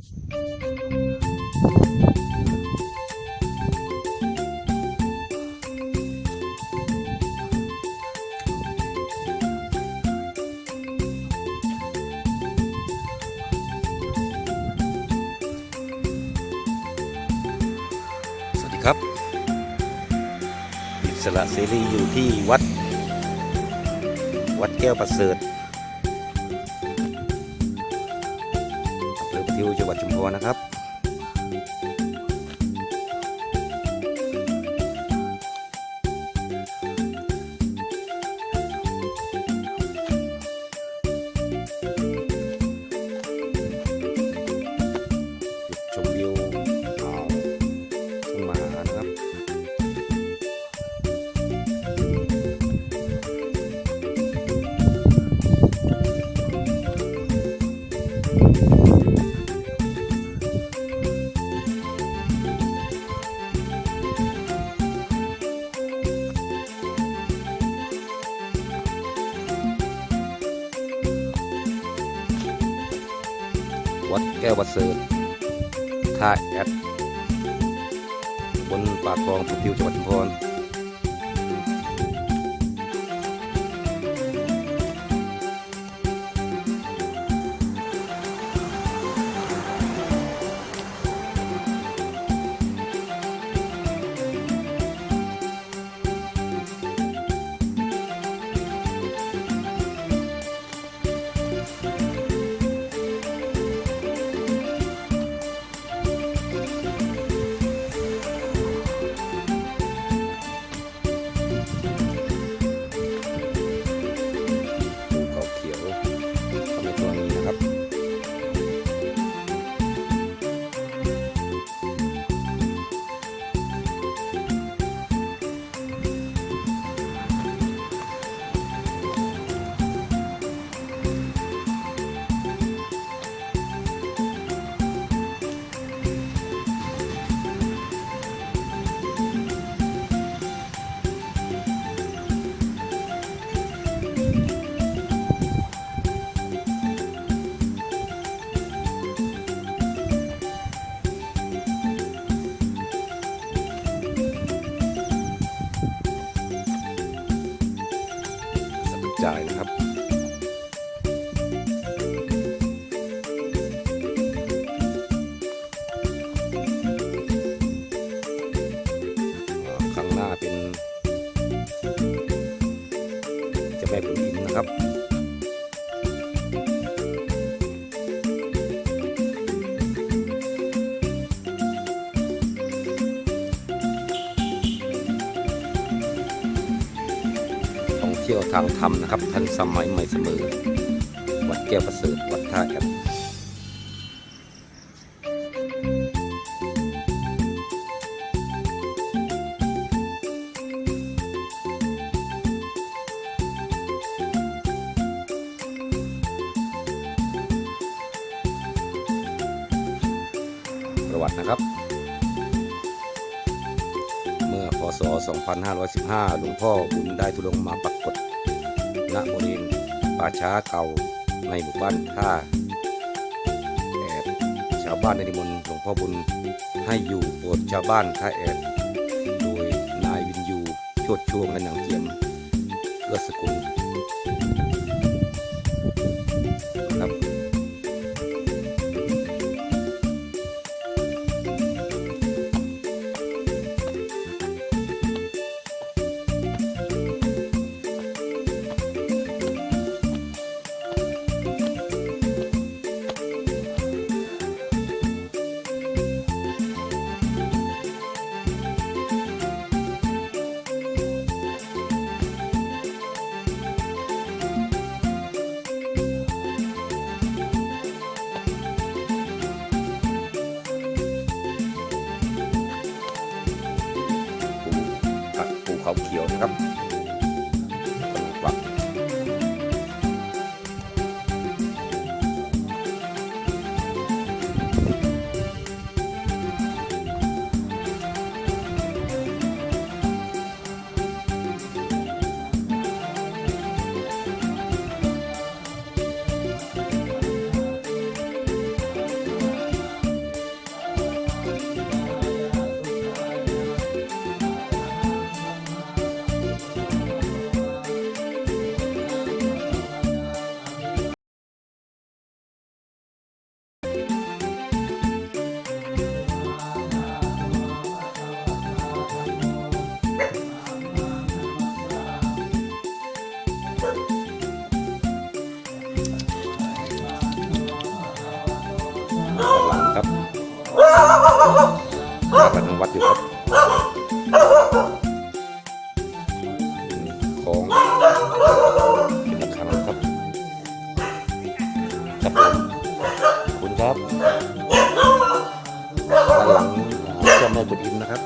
สวัสดีครับอิสระเสรีอยู่ที่วัด วัดแก้วประเสริฐ วจังหวัดชุมพรนะครับ เสริฐท่าแอดบนปากคลองพุทิวจังหวัดชุมพร จ่ายนะครับ ท่องเที่ยวทางธรรมนะครับทันสมัยใหม่เสมอ วัดแก้วประเสริฐวัดท่าแอดประวัตินะครับ เมื่อพศ 2515 หลวงพ่อบุญได้ทุลงมาปรากฏ ณบริเวณป่าช้าเก่าในหมู่บ้านท่าแอดชาวบ้านได้นิมนต์หลวงพ่อบุญให้อยู่โปรดชาวบ้านท่าแอดโดยนายวินยูโชดช่วงและนางเจียมเพื่อสกุล มากันวัดอยู่ครับของเป็นระฆังครับครับคุณครับด้านหลังเจ้าแม่บุญอิมนะครับ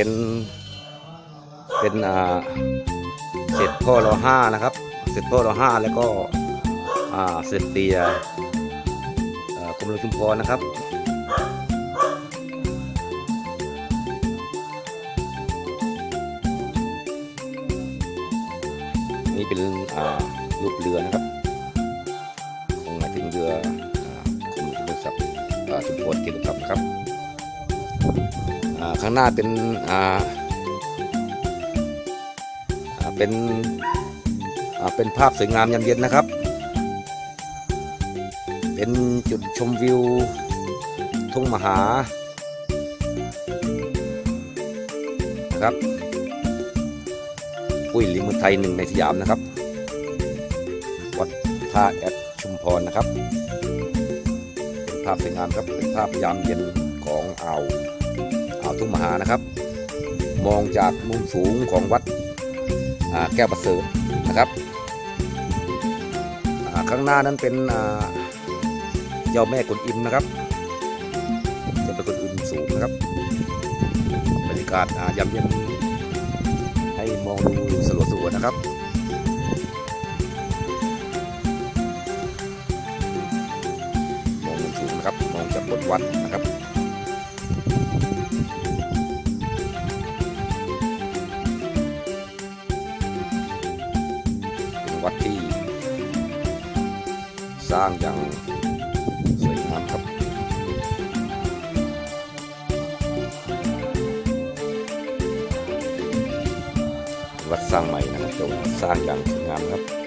เป็น เป็นอ่าเสร็จพ่อรอห้านะครับ เสร็จพ่อรอห้าแล้วก็อ่าเสร็จเตียอ่ากรมหลวงชุมพรนะครับนี่เป็นอ่ารูปเรือนะครับคงหมายถึงเรืออ่ากรมหลวงชุมพรศัพท์อ่าชุมพรเกียรติศัพท์ครับ ข้างหน้าเป็นเป็นเป็นภาพสวยงามยามเย็นนะครับ เป็นจุดชมวิว ทุ่งมหานะครับปุ้ยลิมุไทยหนึ่งในสยามนะครับ วัดท่าแอดชุมพรนะครับ เป็นภาพสวยงามครับ เป็นภาพยามเย็นของอ่าว ทุ่งมหานะครับ มองจากมุมสูงของวัดแก้วประเสริฐนะครับข้างหน้านั้นเป็นอ่าเจ้าแม่กวนอิมนะครับเจ้าแม่กวนอิมสูงนะครับบรรยากาศยามเย็นให้มองดูสลัวสวๆนะครับมองมุมสูงนะครับมองจากบนวัดนะครับ วัดที่ สร้างอย่างสวยงามครับวัดสร้างใหม่นะครับสร้างอย่างสวยงามครับ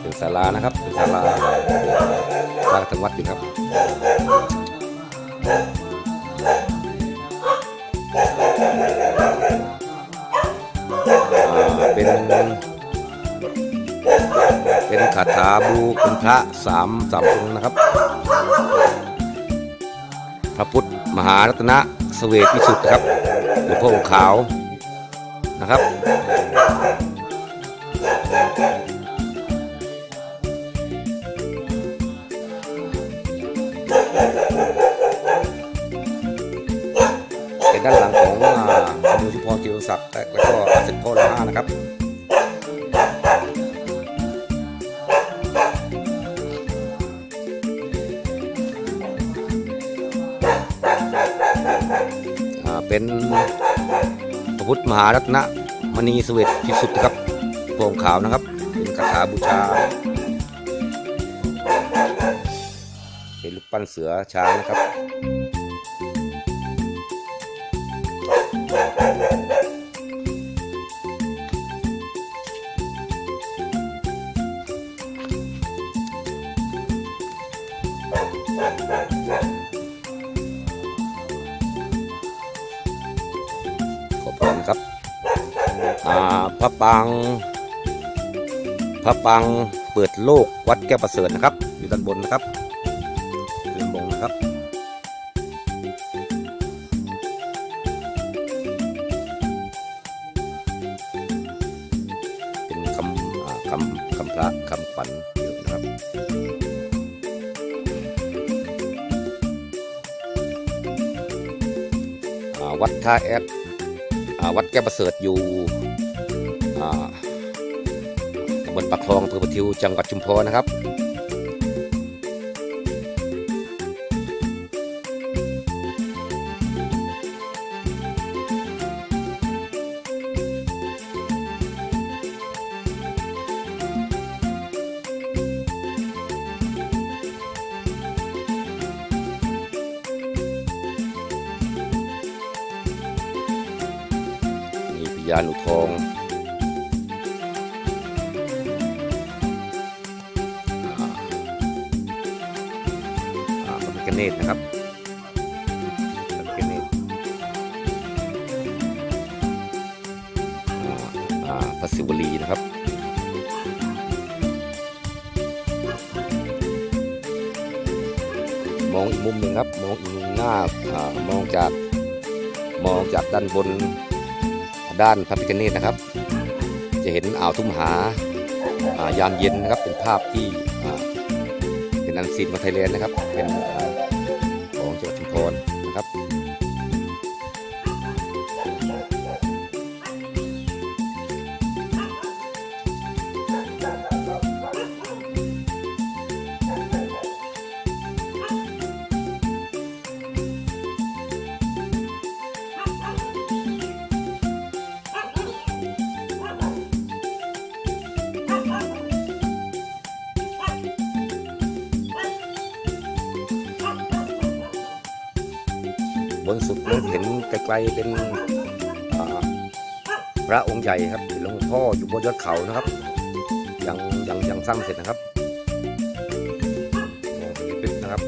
เป็นศาลานะครับเป็นศาลาสร้างทั้งวัดอยู่ครับเป็นเป็นคาถาบูคุณพระสามสามองค์นะครับ พระพุทธมหารัตนเสเวตวิสุทธ์ครับหลวงพ่อองค์ขาว นะครับ เป็นด้านหลังของอ่าอนุชุพรจิรศักดิ์และแล้วก็เสร็จพ่อละห้านะครับเป็น ระพุทธมหารัตนมณีเสวตพิสุดนะครับโปร่งขาวนะครับ เป็นคาถาบูชา เป็นรูปปั้นเสือช้างนะครับ อบคุณครับอ่าพระปางพระปางเปิดโลกวัดแก้วประเสริฐนะครับ อยู่ด้านบนนะครับด้นบนนะครับเป็นคำคำคำพระคำขวัญเยอะนะครับาวัดท่าแอด วัดแก้วประเสริฐอยู่ตำบลปากคลองอำเภอประทิวจังหวัดชุมพรนะครับ มีพญานุทองอ่าอ่าพระพิฆเนศนะครับพระพิฆเนศอ่าอ่าพระศิวลีนะครับมองอีกมุมหนึ่งครับ มองอีกมุมหน้าอ่ามองจากมองจากด้านบน ด้านพระพิฆเนศนะครับ จะเห็นอ่าวทุ่มหาายามเย็นนะครับเป็นภาพที่เป็นอันซีนของไทยแลนด์นะครับเป็นอของจังหวัดชุมพรนะครับ บนสุดนั้นเห็นไกลๆเป็นพระองค์ใหญ่ครับหลวงพ่ออยู่บนยอดเขานะครับ ยังยังยังสร้างเสร็จนะครับมองไปลึกนะครับ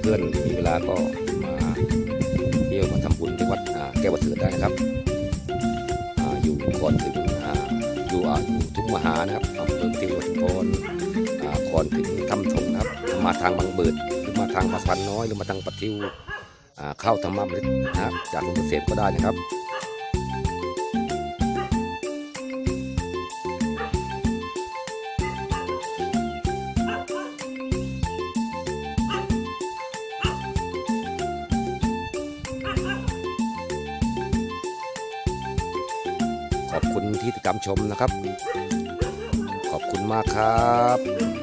เพื่อนมีเวลาก็ วัดแก้ววัดเสือได้นะครับอยู่ก่อนถึงอ่าอยู่อยู่ทุกมหานะครับอำเภอที่วัดชุมพรอ่าก่อนถึงถ้ำทงนะครับมาทางบางเบิดหรือมาทางมาพันน้อยหรือมาทางปะทิวเข้าธรรมะมฤตนะครับจากหลวงพ่อเสพก็ได้นะครับ ติดตามชมนะครับ ขอบคุณมากครับ